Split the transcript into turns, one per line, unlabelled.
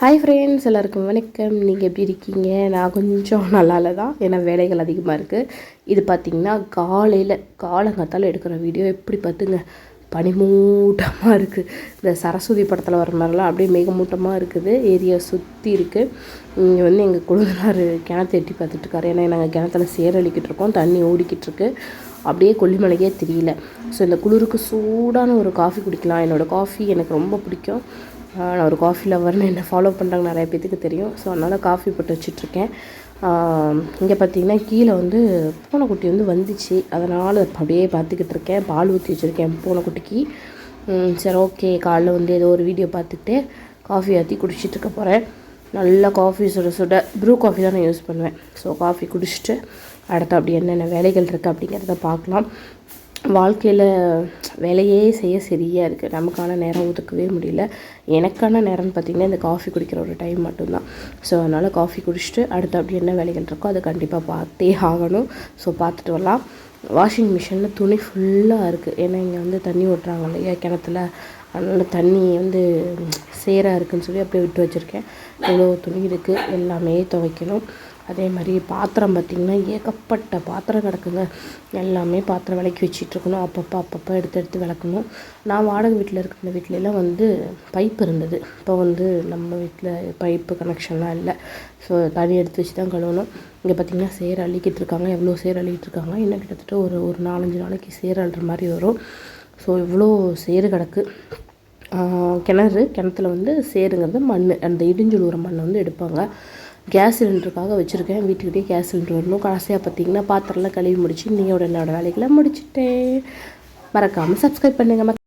Hi friends எல்லாருக்கும் வணக்கம். நீங்கள் எப்படி இருக்கீங்க? நான் கொஞ்சம் நல்லால தான் ஏன்னா வேலைகள் அதிகமாக இருக்குது இது பார்த்திங்கன்னா காலையில் காலங்காத்தால் எடுக்கிற வீடியோ எப்படி பார்த்துங்க பனிமூட்டமாக இருக்குது இந்த சரஸ்வதி படத்தில் வர மாதிரிலாம் அப்படியே மேகமூட்டமாக இருக்குது. ஏரியா சுற்றி இருக்குது இங்கே வந்து எங்கள் குழுந்தனார் கிணத்து எட்டி பார்த்துட்ருக்காரு ஏன்னா நாங்கள் கிணத்துல சேரழிக்கிட்டு இருக்கோம். தண்ணி ஓடிக்கிட்டு இருக்கு அப்படியே கொல்லிமலையே தெரியல. ஸோ இந்த குளிருக்கு சூடான ஒரு காஃபி குடிக்கலாம். என்னோடய காஃபி எனக்கு ரொம்ப பிடிக்கும். நான் ஒரு காஃபி லவர்னு என்ன ஃபாலோ பண்ணுறாங்க நிறைய பேத்துக்கு தெரியும். ஸோ அதனால் காஃபி போட்டு வச்சிட்ருக்கேன். இங்கே பார்த்தீங்கன்னா கீழே வந்து பூனைக்குட்டி வந்து வந்துச்சு. அதனால் அப்படியே பார்த்துக்கிட்டு இருக்கேன் பால் ஊற்றி வச்சுருக்கேன் பூனைக்குட்டிக்கு. சரி ஓகே காலைல வந்து ஏதோ ஒரு வீடியோ பார்த்துக்கிட்டு காஃபி ஆற்றி குடிச்சிட்டு இருக்க போகிறேன் நல்லா காஃபி சுட சுட ப்ரூ காஃபி தான் நான் யூஸ் பண்ணுவேன். ஸோ காஃபி குடிச்சிட்டு அடுத்து அப்படி என்னென்ன வேலைகள் இருக்குது அப்படிங்கிறத பார்க்கலாம். வாழ்க்கையில் வேலையே செய்ய சரியாக இருக்குது நமக்கான நேரம் ஒதுக்கவே முடியல. எனக்கான நேரம்னு பார்த்திங்கன்னா இந்த காஃபி குடிக்கிற ஒரு டைம் மட்டும்தான். ஸோ அதனால் காஃபி குடிச்சிட்டு அடுத்து அப்படி என்ன வேலைகள் இருக்கோ அதை கண்டிப்பாக பார்த்தே ஆகணும். ஸோ பார்த்துட்டு வரலாம். வாஷிங் மிஷினில் துணி ஃபுல்லாக இருக்குது ஏன்னா இங்கே வந்து தண்ணி ஓட்டுறாங்க இல்லையா? கிணத்துல. அதனால் தண்ணி வந்து சேராக இருக்குதுன்னு சொல்லி அப்படியே விட்டு வச்சுருக்கேன். எவ்வளோ துணி இருக்குது எல்லாமே துவைக்கணும். அதே மாதிரி பாத்திரம் பார்த்திங்கன்னா ஏகப்பட்ட பாத்திரம் கிடக்குங்க. எல்லாமே பாத்திரம் விளக்கி வச்சிட்ருக்கணும். அப்பப்போ அப்பப்போ எடுத்து எடுத்து விளக்கணும். நான் வாடகை வீட்டில் இருக்கிற வீட்டிலலாம் வந்து பைப் இருந்தது. இப்போ வந்து நம்ம வீட்டில் பைப்பு கனெக்ஷன்லாம் இல்லை. ஸோ தண்ணி எடுத்து வச்சு தான் கழுவணும். இங்கே பார்த்திங்கன்னா சேர் அள்ளிக்கிட்டு இருக்காங்க. எவ்வளோ சேர் அள்ளிக்கிட்டு இருக்காங்க இன்னும் கிட்டத்தட்ட ஒரு ஒரு நாலஞ்சு நாளைக்கு சேர் அள்ளுற மாதிரி வரும். ஸோ இவ்வளோ சேரு கிடக்கு. கிணறு கிணத்துல வந்து சேருங்கிறது மண். அந்த இடிஞ்சுழுவுற மண்ணை வந்து எடுப்பாங்க. கேஸ் சிலிண்டருக்காக வச்சுருக்கேன். வீட்டுக்கிட்டே கேஸ் சிலிண்டர் வரணும். கடைசியாக பார்த்தீங்கன்னா பாத்திரம்லாம் கழுவி முடிச்சு நீயோட என்னோடய வேலைகளை முடிச்சுட்டேன். மறக்காமல் சப்ஸ்கிரைப் பண்ணுங்கள்